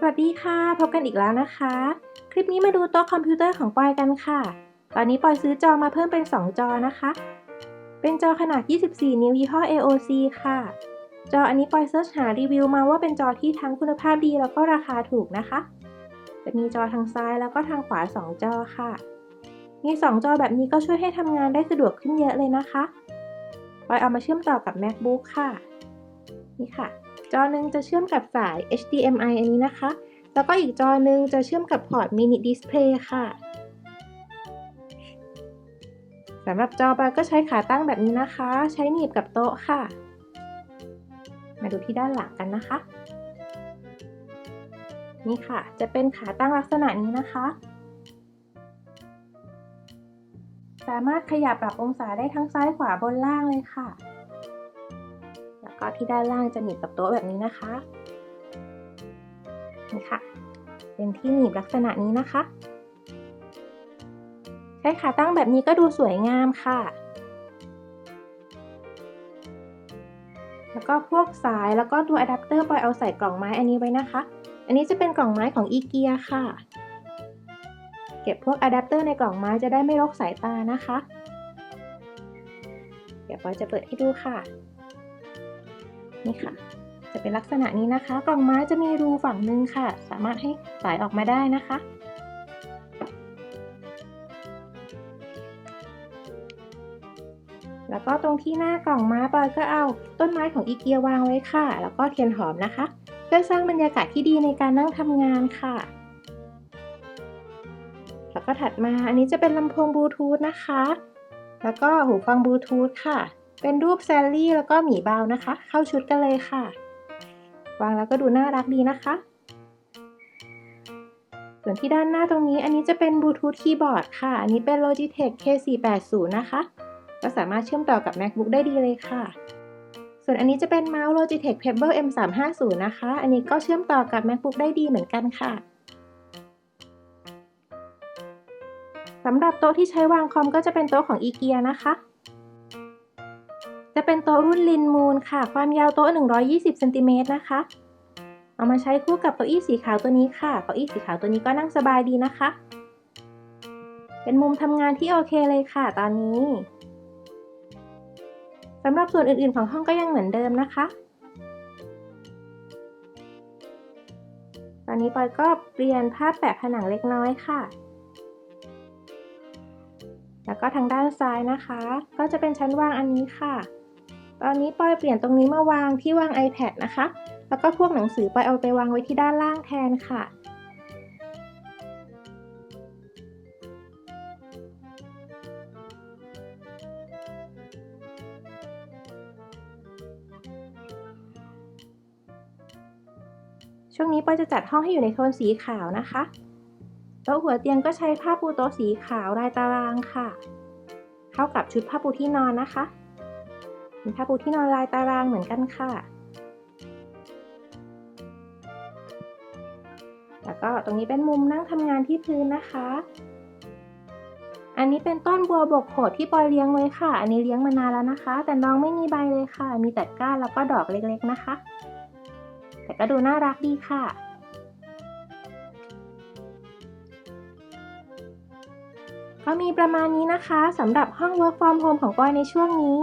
สวัสดีค่ะ พบกันอีกแล้วนะคะ คลิปนี้มาดูโต๊ะคอมพิวเตอร์ของปอยกันค่ะ ตอนนี้ปอยซื้อจอมาเพิ่มเป็น 2 จอนะคะ เป็นจอขนาด 24 นิ้วยี่ห้อ AOC ค่ะ จออันนี้ปอยเซิร์ชหารีวิวมาว่าเป็นจอที่ทั้งคุณภาพดีแล้วก็ราคาถูกนะคะ จะมีจอทางซ้ายแล้วก็ทางขวา 2 จอค่ะ มี 2 จอแบบนี้ก็ช่วยให้ทำงานได้สะดวกขึ้นเยอะเลยนะคะปอยเอามาเชื่อมต่อกับ MacBook ค่ะ นี่ค่ะ จอหนึ่งจะเชื่อมกับสาย HDMI อันนี้นะคะ แล้วก็อีกจอหนึ่งจะเชื่อมกับพอร์ต mini display ค่ะสำหรับจอปก็ใช้ขาตั้งแบบนี้นะคะ ใช้หนีบกับโต๊ะค่ะ มาดูที่ด้านหลังกันนะคะ นี่ค่ะ จะเป็นขาตั้งลักษณะนี้นะคะ สามารถขยับปรับองศาได้ทั้งซ้ายขวาบนล่างเลยค่ะ ก็ที่ด้านล่างจะหนีบกับโต๊ะแบบนี้นะคะนี่ค่ะ เป็นที่หนีบลักษณะนี้นะคะใช้ขาตั้งแบบนี้ก็ดูสวยงามค่ะ แล้วก็พวกสายแล้วก็ตัวอะแดปเตอร์ปอยเอาใส่กล่องไม้อันนี้ไว้นะคะ อันนี้จะเป็นกล่องไม้ของอีเกียค่ะ เก็บพวกอะแดปเตอร์ในกล่องไม้จะได้ไม่รกสายตานะคะ เดี๋ยวปอยจะเปิดให้ดูค่ะ นี่ค่ะ จะเป็นลักษณะนี้นะคะ กล่องไม้จะมีรูฝั่งหนึ่งค่ะ สามารถให้สายออกมาได้นะคะ แล้วก็ตรงที่หน้ากล่องไม้ปอยก็เอาต้นไม้ของอีเกียวางไว้ค่ะ แล้วก็เทียนหอมนะคะ เพื่อสร้างบรรยากาศที่ดีในการนั่งทำงานค่ะแล้วก็ถัดมาอันนี้จะเป็นลำโพงบลูทูธนะคะ แล้วก็หูฟังบลูทูธค่ะ เป็นรูปแซลลี่แล้วก็หมีเบานะคะ เข้าชุดกันเลยค่ะ วางแล้วก็ดูน่ารักดีนะคะ ส่วนที่ด้านหน้าตรงนี้อันนี้จะเป็นบลูทูธคีย์บอร์ดค่ะ อันนี้เป็น Logitech K480 นะคะ ก็สามารถเชื่อมต่อกับ MacBook ได้ดีเลยค่ะ ส่วนอันนี้จะเป็นเมาส์ Logitech Pebble M350 นะคะ อันนี้ก็เชื่อมต่อกับ MacBook ได้ดีเหมือนกันค่ะสำหรับโต๊ะที่ใช้วางคอมก็จะเป็นโต๊ะของอีเกียนะคะ จะเป็นโต๊ะรุ่นลินมูนค่ะ ความยาวโต๊ะ 120เซนติเมตรนะคะ เอามาใช้คู่กับเก้าอี้สีขาวตัวนี้ค่ะ เก้าอี้สีขาวตัวนี้ก็นั่งสบายดีนะคะ เป็นมุมทำงานที่โอเคเลยค่ะ ตอนนี้สำหรับส่วนอื่นๆของห้องก็ยังเหมือนเดิมนะคะ ตอนนี้ปอยก็เปลี่ยนภาพแปะผนังเล็กน้อยค่ะแล้วก็ทางด้านซ้ายนะคะ ก็จะเป็นชั้นวางอันนี้ค่ะ ตอนนี้ปอยเปลี่ยนตรงนี้มาวางที่วาง iPad นะคะ แล้วก็พวกหนังสือปอยเอาไปวางไว้ที่ด้านล่างแทนค่ะ ช่วงนี้ปอยจะจัดห้องให้อยู่ในโทนสีขาวนะคะโต๊ะหัวเตียงก็ใช้ผ้าปูโต๊ะสีขาวลายตารางค่ะ เข้ากับชุดผ้าปูที่นอนนะคะ เป็นผ้าปูที่นอนลายตารางเหมือนกันค่ะ แล้วก็ตรงนี้เป็นมุมนั่งทำงานที่พื้นนะคะ อันนี้เป็นต้นบัวบกโขดที่ปอยเลี้ยงไว้ค่ะ อันนี้เลี้ยงมานานแล้วนะคะ แต่น้องไม่มีใบเลยค่ะ มีแต่ก้านแล้วก็ดอกเล็กๆนะคะ แต่ก็ดูน่ารักดีค่ะก็มีประมาณนี้นะคะสำหรับห้อง Work from Home ของปอยในช่วงนี้